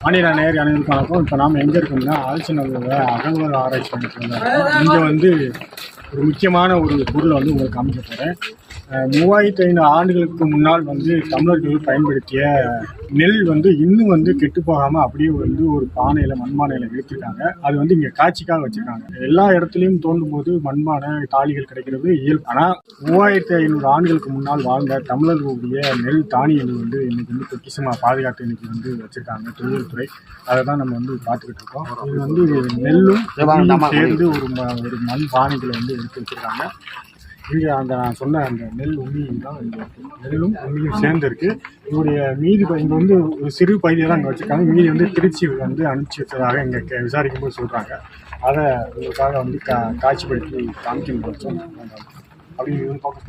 மாநில நேர் அனைவருக்கும் வணக்கம் இப்போ நாம் எங்கே இருக்கோம்னா ஆலோசனையில் அகழ்வார் ஆராய்ச்சி பண்ணிட்டு இங்கே வந்து ஒரு முக்கியமான ஒரு பொருளை வந்து உங்களுக்கு காமிக்க போகிறேன் மூவாயிரத்தி ஐநூறு ஆண்டுகளுக்கு முன்னால் வந்து தமிழர்கள் பயன்படுத்திய நெல் வந்து இன்னும் வந்து கெட்டு போகாமல் அப்படியே வந்து ஒரு பானையில் மண்பானையில் எடுத்துருக்காங்க அது வந்து இங்கே காட்சிக்காக வச்சுருக்காங்க. எல்லா இடத்துலையும் தோண்டும் போது மண்பானை தாலிகள் கிடைக்கிறது இயல்பு. ஆனால் மூவாயிரத்தி ஐநூறு ஆண்டுகளுக்கு முன்னால் வாழ்ந்த தமிழர்களுடைய நெல் தானியங்கள் வந்து இன்னைக்கு வந்து பொக்கிஷமாக பாதுகாத்து இன்னைக்கு வந்து வச்சுருக்காங்க தொழில்துறை அதை தான் நம்ம வந்து பார்த்துக்கிட்டு இருக்கோம். இது வந்து நெல்லும் சேர்ந்து ஒரு ஒரு மண் பானைகளை வந்து எடுத்து வச்சுருக்காங்க. இங்கே அந்த நான் சொன்ன அந்த நெல் உண்மையும் தான் இங்கே நெல்லும் உண்மையும் சேர்ந்து இருக்கு இவருடைய மீதி இங்கே வந்து ஒரு சிறு பகுதியை தான் இங்கே வச்சுருக்காங்க. மீதி வந்து திருச்சி வந்து அனுப்பிச்சி வச்சதாக இங்கே கே விசாரிக்கும் போது சொல்கிறாங்க அதை உங்களுக்காக வந்து கா காட்சிப்படுத்தி காமிக்கணும் வச்சோம் அப்படி பார்க்க